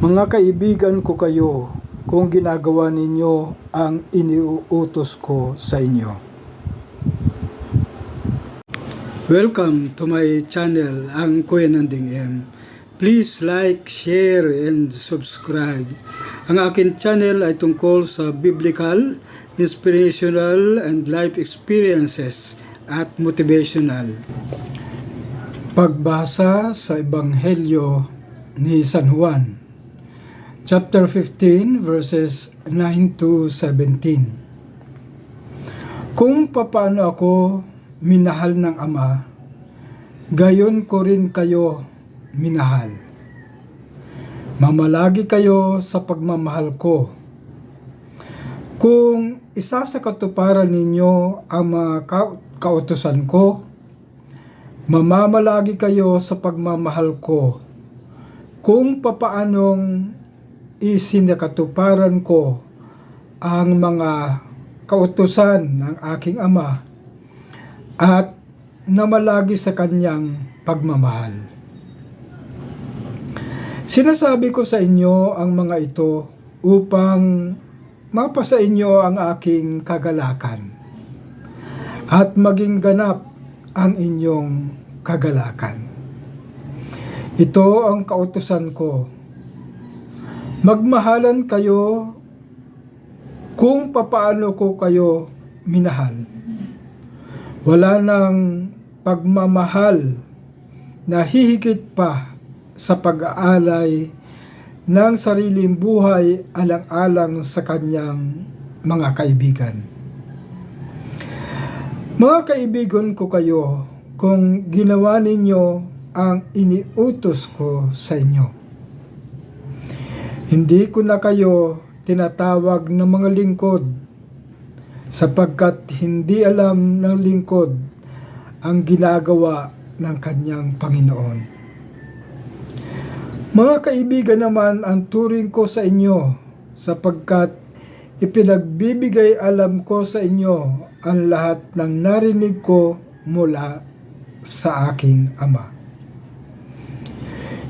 Mga kaibigan ko kayo kung ginagawa ninyo ang iniuutos ko sa inyo. Welcome to my channel, ang Kuya Nanding M. Please like, share, and subscribe. Ang akin channel ay tungkol sa biblical, inspirational, and life experiences at motivational. Pagbasa sa Ebanghelyo ni San Juan, chapter 15, verses 9 to 17. Kung papaano ako minahal ng Ama, gayon ko rin kayo minahal. Mamalagi kayo sa pagmamahal ko. Kung isa sa katuparan ninyo ang mga ka- kautusan ko, mamamalagi kayo sa pagmamahal ko. Kung papaanong isinakatuparan ko ang mga kautusan ng aking ama at namalagi sa kanyang pagmamahal. Sinasabi ko sa inyo ang mga ito upang mapasa inyo ang aking kagalakan at maging ganap ang inyong kagalakan. Ito ang kautusan ko. Magmahalan kayo kung papaano ko kayo minahal. Wala nang pagmamahal na hihigit pa sa pag-aalay ng sariling buhay alang-alang sa kanyang mga kaibigan. Mga kaibigan ko kayo, kung ginawa ninyo ang iniutos ko sa inyo. Hindi ko na kayo tinatawag na mga lingkod sapagkat hindi alam ng lingkod ang ginagawa ng kanyang Panginoon. Mga kaibigan naman ang turing ko sa inyo sapagkat ipinagbibigay alam ko sa inyo ang lahat ng narinig ko mula sa aking Ama.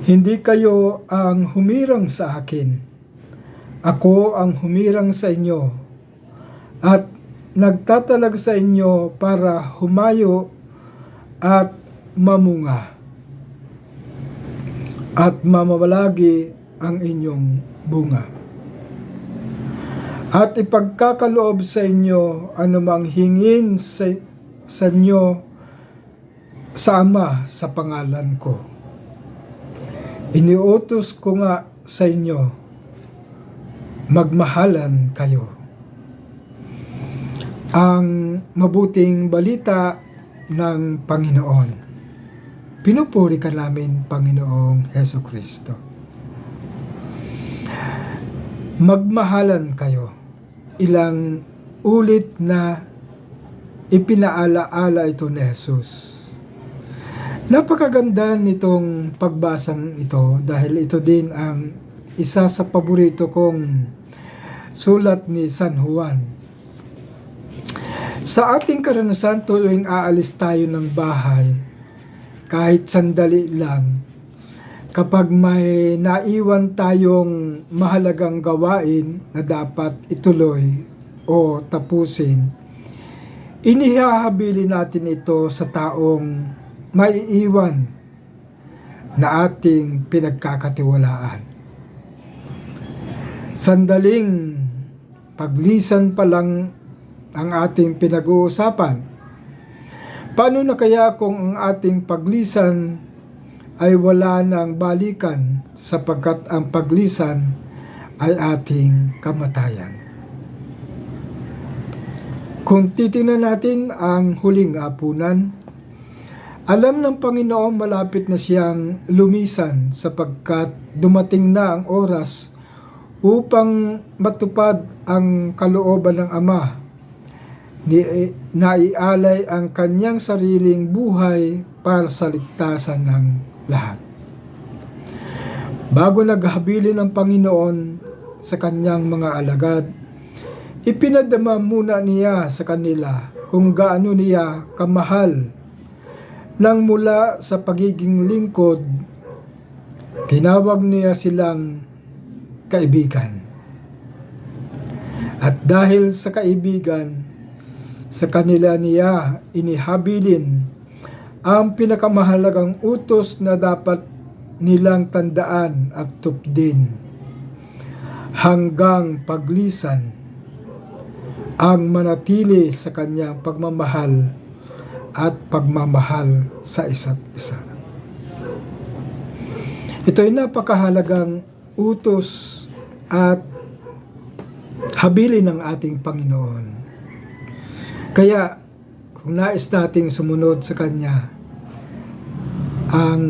Hindi kayo ang humirang sa akin. Ako ang humirang sa inyo at nagtatalag sa inyo para humayo at mamunga at mamawalagi ang inyong bunga. At ipagkakaloob sa inyo anumang hingin sa, sa inyo sa Ama sa pangalan ko. Iniutos ko nga sa inyo, magmahalan kayo. Ang mabuting balita ng Panginoon. Pinupuri ka namin, Panginoong Heso Kristo. Magmahalan kayo. Ilang ulit na ipinaalaala ito ni Jesus. Napakaganda nitong pagbasang ito dahil ito din ang isa sa paborito kong sulat ni San Juan. Sa ating karanasan tuwing aalis tayo ng bahay, kahit sandali lang, kapag may naiwan tayong mahalagang gawain na dapat ituloy o tapusin, inihahabili natin ito sa taong maiiwan na ating pinagkakatiwalaan. Sandaling paglisan pa lang ang ating pinag-uusapan. Paano na kaya kung ang ating paglisan ay wala ng balikan sapagkat ang paglisan ay ating kamatayan? Kung titingnan natin ang huling apunan, alam ng Panginoon malapit na siyang lumisan sapagkat dumating na ang oras upang matupad ang kalooban ng Ama. Naialay ang kanyang sariling buhay para sa ligtasan ng lahat. Bago naghabilin ang Panginoon sa kanyang mga alagad, ipinadama muna niya sa kanila kung gaano niya kamahal nang mula sa pagiging lingkod, tinawag niya silang kaibigan. At dahil sa kaibigan, sa kanila niya inihabilin ang pinakamahalagang utos na dapat nilang tandaan at tupdin hanggang paglisan ang manatili sa kanyang pagmamahal at pagmamahal sa isa't isa. Ito ay napakahalagang utos at habilin ng ating Panginoon. Kaya, kung nais nating sumunod sa Kanya, ang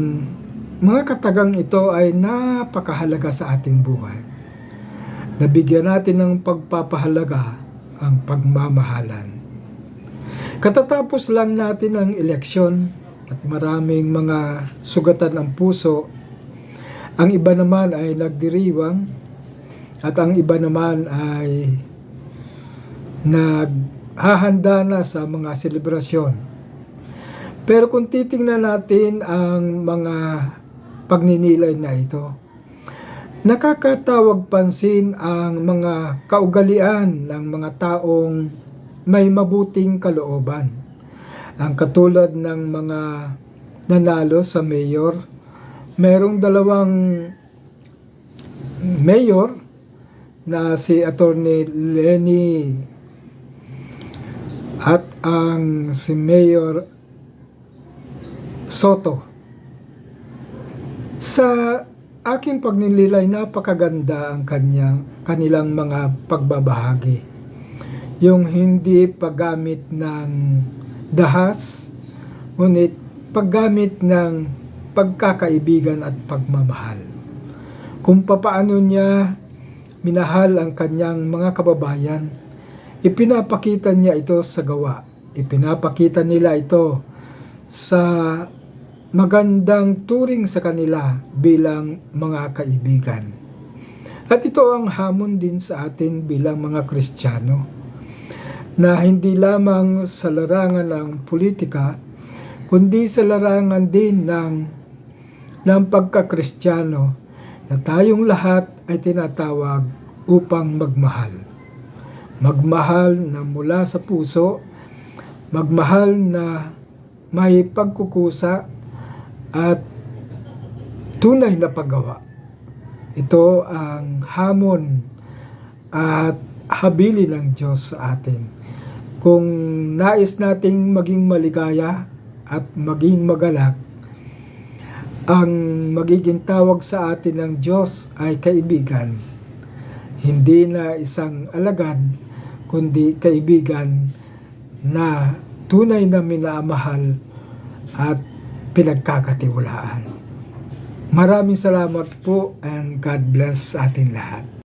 mga katagang ito ay napakahalaga sa ating buhay. Nabigyan natin ng pagpapahalaga ang pagmamahalan. Katatapos lang natin ang eleksyon at maraming mga sugatan ang puso. Ang iba naman ay nagdiriwang at ang iba naman ay naghahanda na sa mga selebrasyon. Pero kung titingnan natin ang mga pagninilay na ito, nakakatawag pansin ang mga kaugalian ng mga taong may mabuting kalooban. Ang katulad ng mga nanalo sa mayor, merong dalawang mayor na si Attorney Lenny at ang si Mayor Soto. Sa aking pagnililay, napakaganda ang kanyang, kanilang mga pagbabahagi. Yung hindi paggamit ng dahas, ngunit paggamit ng pagkakaibigan at pagmamahal. Kung papaano niya minahal ang kanyang mga kababayan, ipinapakita niya ito sa gawa. Ipinapakita nila ito sa magandang turing sa kanila bilang mga kaibigan. At ito ang hamon din sa atin bilang mga Kristiyano na hindi lamang sa larangan ng politika kundi sa larangan din ng ng pagkakristyano na tayong lahat ay tinatawag upang magmahal. Magmahal na mula sa puso, magmahal na may pagkukusa at tunay na paggawa. Ito ang hamon at habili ng Diyos sa atin. Kung nais nating maging maligaya at maging magalak, ang magiging tawag sa atin ng Diyos ay kaibigan. Hindi na isang alagad, kundi kaibigan na tunay na minamahal at pinagkakatiwalaan. Maraming salamat po and God bless ating lahat.